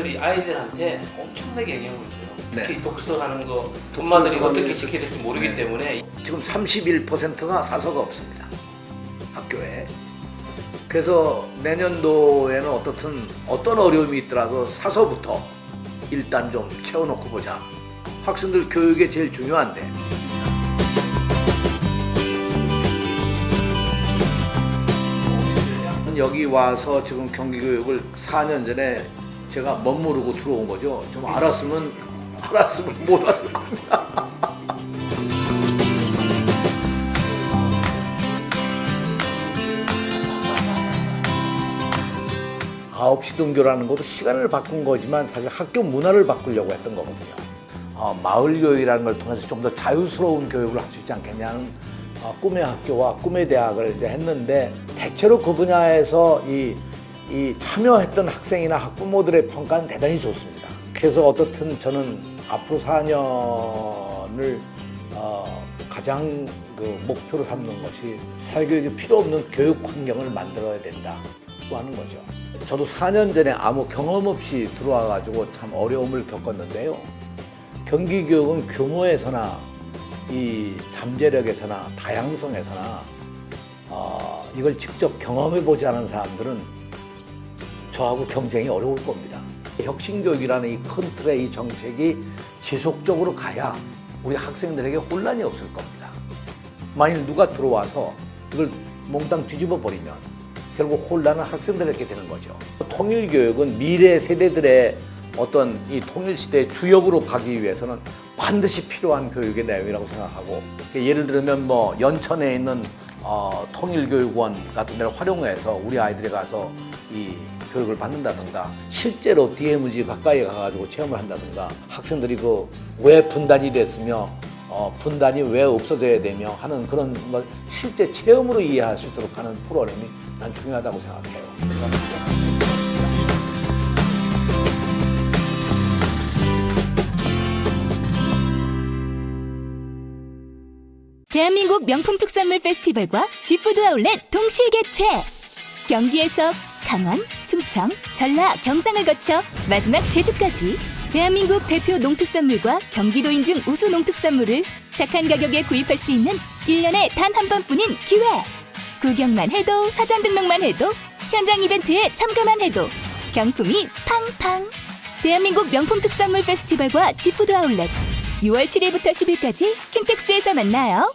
아이들한테 엄청나게 영향을 줘요. 네. 특히 독서하는 거 엄마들이 어떻게 지켜야 될지 모르기 네. 때문에 지금 31%가 사서가 없습니다. 학교에. 그래서 내년도에는 어떻든 어떤 어려움이 있더라도 사서부터 일단 좀 채워놓고 보자. 학생들 교육에 제일 중요한데. 여기 와서 지금 경기교육을 4년 전에 제가 멋모르고 들어온 거죠. 좀 알았으면 알았으면 못 왔을 겁니다. 아홉 시 등교라는 것도 시간을 바꾼 거지만 사실 학교 문화를 바꾸려고 했던 거거든요. 어, 마을 교육이라는 걸 통해서 좀 더 자유스러운 교육을 할 수 있지 않겠냐는 어, 꿈의 학교와 꿈의 대학을 이제 했는데 대체로 그 분야에서 이, 이 참여했던 학생이나 학부모들의 평가는 대단히 좋습니다. 그래서 어떻든 저는 앞으로 4년을 어, 가장 그 목표로 삼는 것이 사회교육이 필요 없는 교육 환경을 만들어야 된다고 하는 거죠. 저도 4년 전에 아무 경험 없이 들어와 가지고 참 어려움을 겪었는데요. 경기 교육은 규모에서나 이 잠재력에서나 다양성에서나 어, 이걸 직접 경험해 보지 않은 사람들은 저하고 경쟁이 어려울 겁니다. 혁신교육이라는 이 큰 틀의 이 정책이 지속적으로 가야 우리 학생들에게 혼란이 없을 겁니다. 만일 누가 들어와서 이걸 몽땅 뒤집어 버리면 결국 혼란은 학생들에게 되는 거죠. 통일교육은 미래 세대들의 어떤 이 통일시대의 주역으로 가기 위해서는 반드시 필요한 교육의 내용이라고 생각하고 예를 들면 뭐 연천에 있는 어, 통일교육원 같은 데를 활용해서 우리 아이들이 가서 이 교육을 받는다든가 실제로 DMZ 가까이 가가지고 체험을 한다든가 학생들이 그 왜 분단이 됐으며 어, 분단이 왜 없어져야 되며 하는 그런 걸 실제 체험으로 이해할 수 있도록 하는 프로그램이 난 중요하다고 생각해요. 대한민국 명품 특산물 페스티벌과 지푸드 아울렛 동시에 개최. 경기에서 강원, 충청, 전라, 경상을 거쳐 마지막 제주까지 대한민국 대표 농특산물과 경기도 인증 우수 농특산물을 착한 가격에 구입할 수 있는 1년에 단 한 번뿐인 기회. 구경만 해도 사전 등록만 해도 현장 이벤트에 참가만 해도 경품이 팡팡. 대한민국 명품 특산물 페스티벌과 지푸드 아울렛 6월 7일부터 10일까지 킨텍스에서 만나요.